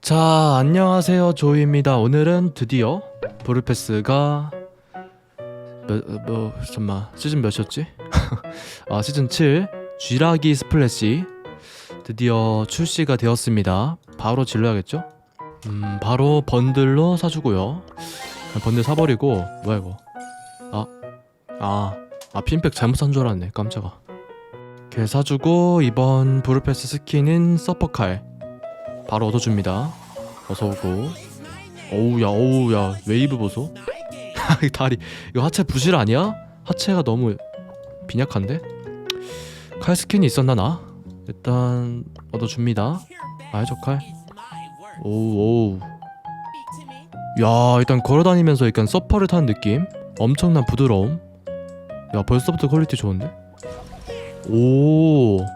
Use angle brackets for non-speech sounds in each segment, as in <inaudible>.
자, 안녕하세요. 조이입니다. 오늘은 드디어 브루패스가 뭐, 잠깐만. 시즌 몇이었지? <laughs> 아, 시즌 7 쥐라기 스플래시 드디어 출시가 되었습니다. 바로 질러야겠죠? 음, 바로 번들로 사주고요. 번들 사버리고 뭐야 이거? 아, 아, 아 핀팩 잘못 산 줄 알았네. 깜짝아. 걔 사주고 이번 브루패스 스킨은 서퍼칼 바로 얻어줍니다. 어서 오고. 어우야, 어우야, 웨이브 보소. <laughs> 이 다리, 이거 하체 부실 아니야? 하체가 너무 빈약한데? 칼 스킨이 있었나 나? 일단 얻어줍니다. 아이 저 칼. 오우 오우. 야 일단 걸어다니면서 약간 서퍼를 타는 느낌. 엄청난 부드러움. 야 벌써부터 퀄리티 좋은데? 오.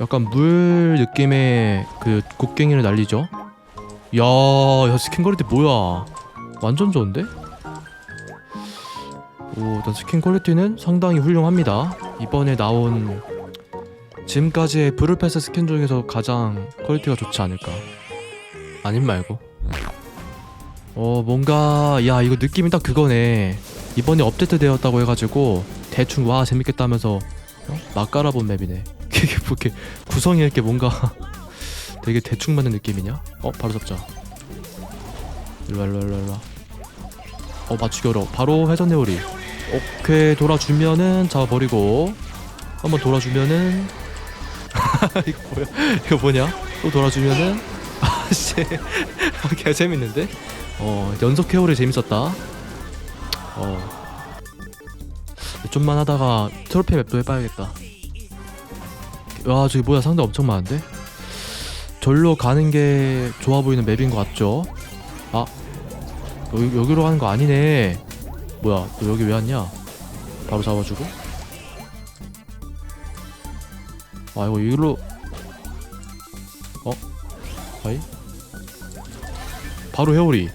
약간 물 느낌의 그 곡괭이를 날리죠. 야, 야 스킨 퀄리티 뭐야? 완전 좋은데? 오, 일단 스킨 퀄리티는 상당히 훌륭합니다. 이번에 나온 지금까지의 브루패스 스킨 중에서 가장 퀄리티가 좋지 않을까? 아님 말고. 어, 뭔가 야 이거 느낌이 딱 그거네. 이번에 업데이트 되었다고 해가지고 대충 와 재밌겠다 하면서 어? 막 깔아본 맵이네. <laughs> 이게 뭐 이렇게 구성이 이렇게 뭔가 <laughs> 되게 대충 맞는 느낌이냐? 어 바로 잡자. 일로와 일로와 일로와. 어 맞추기 어려워. 바로 회전 내오리. 오케이 돌아주면은 잡아버리고 한번 돌아주면은 <laughs> 이거 뭐야? 이거 뭐냐? 또 돌아주면은 아씨 개 재밌는데? 어 연속 회오리 재밌었다. 어 좀만 하다가 트로피 맵도 해봐야겠다. 와 저기 뭐야 상대 엄청 많은데? 절로 가는 게 좋아 보이는 맵인 것 같죠? 아 여기, 여기로 가는 거 아니네 뭐야 너 여기 왜 왔냐? 바로 잡아주고 아 이거 이걸로 어? 아이? 바로 회오리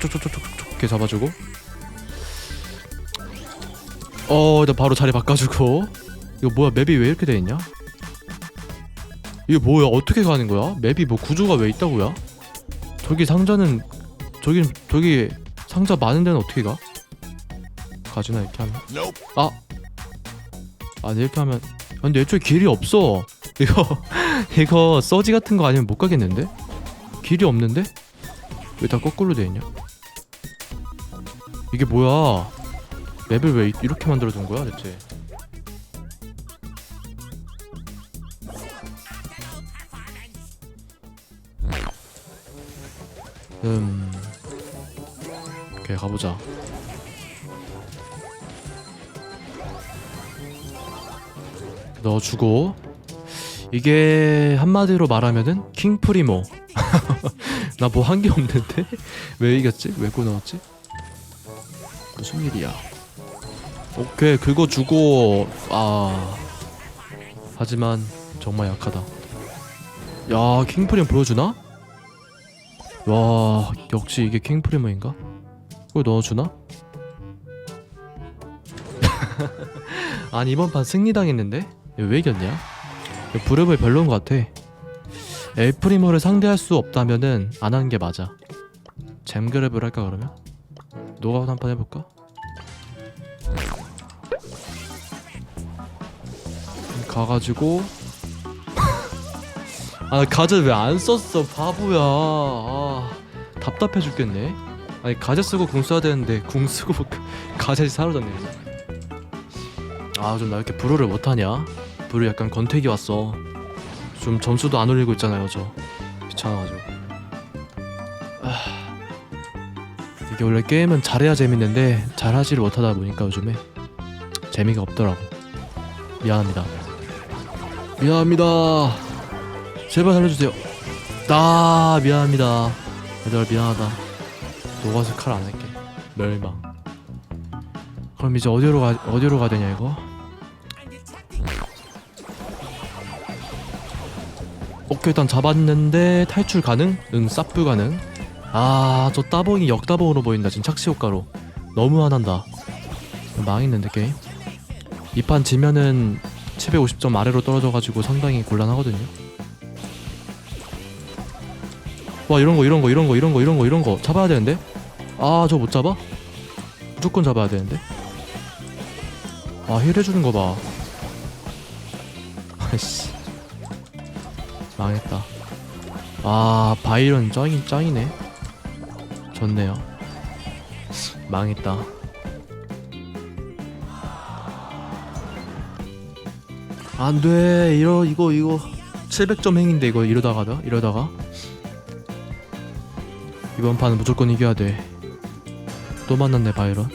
촉촉촉촉촉촉 이렇게 잡아주고 어 일단 바로 자리 바꿔주고 이거 뭐야 맵이 왜 이렇게 돼있냐? 이게 뭐야 어떻게 가는 거야? 맵이 뭐 구조가 왜 있다고요? 저기 상자는 저기 저기 상자 많은 데는 어떻게 가? 가지나 이렇게 하면 아 아니 이렇게 하면 아, 근데 애초에 길이 없어 이거 <laughs> 이거 서지 같은 거 아니면 못 가겠는데? 길이 없는데? 왜 다 거꾸로 돼 있냐? 이게 뭐야? 맵을 왜 이- 이렇게 만들어 둔 거야 대체? 음. 오케이 가보자. 넣어주고 이게 한마디로 말하면은 킹 프리모. <laughs> 나 뭐 한 게 없는데 <laughs> 왜 이겼지? 왜 꼬나왔지? 무슨 일이야? 오케이 긁어 주고 아 하지만 정말 약하다. 야 킹프리모 보여주나? 와 역시 이게 킹프리머인가? 이걸 넣어주나? <laughs> 아니 이번 판 승리당했는데? 왜 이겼냐? 브랩을 별로인 것 같아 엘프리머를 상대할 수 없다면은 안 하는 게 맞아 잼그랩을 할까 그러면? 노가웃 한판 해볼까? 가가지고. 아 가젯 왜안 썼어? 바보야. 아 답답해 죽겠네. 아니 가젯 쓰고 궁 써야 되는데 궁 쓰고 <laughs> 가젯이 사라졌네. 아좀 나 이렇게 불호를 못하냐? 불을 약간 건태기 왔어. 좀 점수도 안 올리고 있잖아요 저. 귀찮아가지고. 아 이게 원래 게임은 잘해야 재밌는데 잘하지를 못하다 보니까 요즘에 재미가 없더라고. 미안합니다 미안합니다 제발 살려주세요. 아 미안합니다. 얘들아 미안하다. 녹아서 칼 안 할게. 멸망. 그럼 이제 어디로 가 어디로 가야 되냐 이거? 오케이 일단 잡았는데 탈출 가능? 응 쌉불 가능. 아 저 따봉이 역따봉으로 보인다 지금 착시 효과로. 너무 화난다. 망했는데 게임. 이 판 지면은 750점 아래로 떨어져가지고 상당히 곤란하거든요. 와 이런 거 이런 거 이런 거 이런 거 이런 거 이런 거 잡아야 되는데? 아 저 못 잡아? 무조건 잡아야 되는데? 아 힐 해주는 거 봐. <laughs> 아이씨. 망했다. 아 바이런 짱이 짱이네. 좋네요. 망했다 안돼. 이러 이거 이거. 700점 행인데 이거 이러다가다? 이러다가? 이번 판은 무조건 이겨야 돼또 만났네 바이런.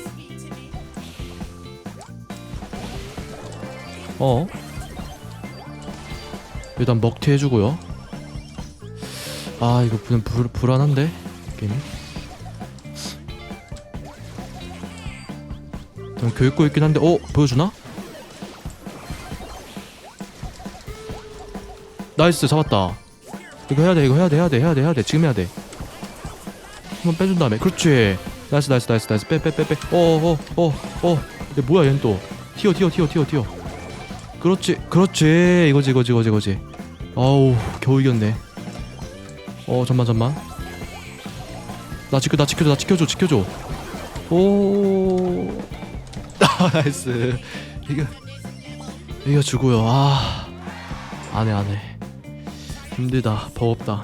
어? 일단 먹튀 해주고요. 아 이거 그냥 불, 불안한데? 게임이? 좀 교육고 있긴 한데 어? 보여주나? 나이스 잡았다. 이거 해야 돼 이거 해야 돼 해야 돼 해야 돼 해야 돼. 지금 해야 돼. 한번 빼준 다음에. 그렇지. 나이스 나이스 나이스 나이스. 빼 빼 빼빼. 어어어어 얘 뭐야 얜 또? 튀어 튀어 튀어 튀어 튀어. 그렇지 그렇지. 이거지 이거지 이거지 이거지. 아우 겨우 이겼네. 어 잠만 잠만. 나 지켜 나 지켜줘 나 지켜줘 지켜줘. 오. <laughs> 아, 나이스. 이거 이거 주고요. 아. 안해 안해 힘들다 버겁다.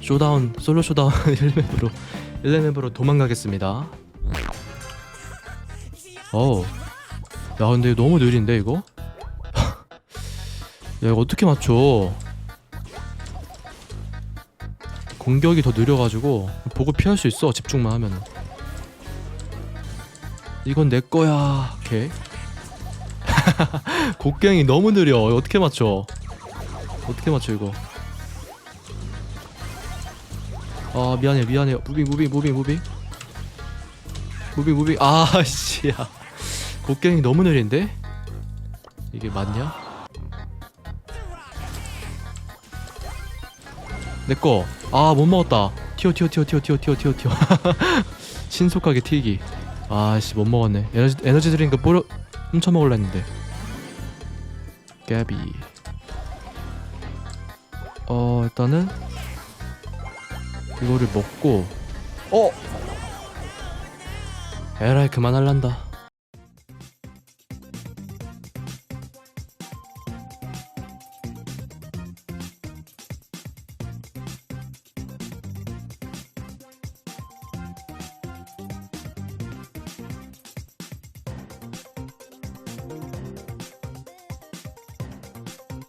쇼다운 솔로 쇼다운 <laughs> 1렙으로 1렙으로 도망가겠습니다. 어우. 야 근데 너무 느린데 이거? <laughs> 야 이거 어떻게 맞춰? 공격이 더 느려가지고 보고 피할 수 있어 집중만 하면은. 이건 내 거야 걔. <laughs> 곡괭이 너무 느려. 어떻게 맞춰 어떻게 맞춰 이거? 아 미안해 미안해. 무빙 무빙 무빙 무빙. 무빙 무빙. <laughs> 아씨야. 곡괭이 너무 느린데? 이게 맞냐? 내꺼 아못 먹었다. 튀어 튀어 튀어 튀어 튀어 튀어 튀어 튀어. <laughs> 신속하게 튀기. 아씨 못 먹었네. 에너지 에너지 드링크 뿌려 훔쳐 먹을라 했는데. 깨비 어 일단은 이거를 먹고 어? 에라이 그만할란다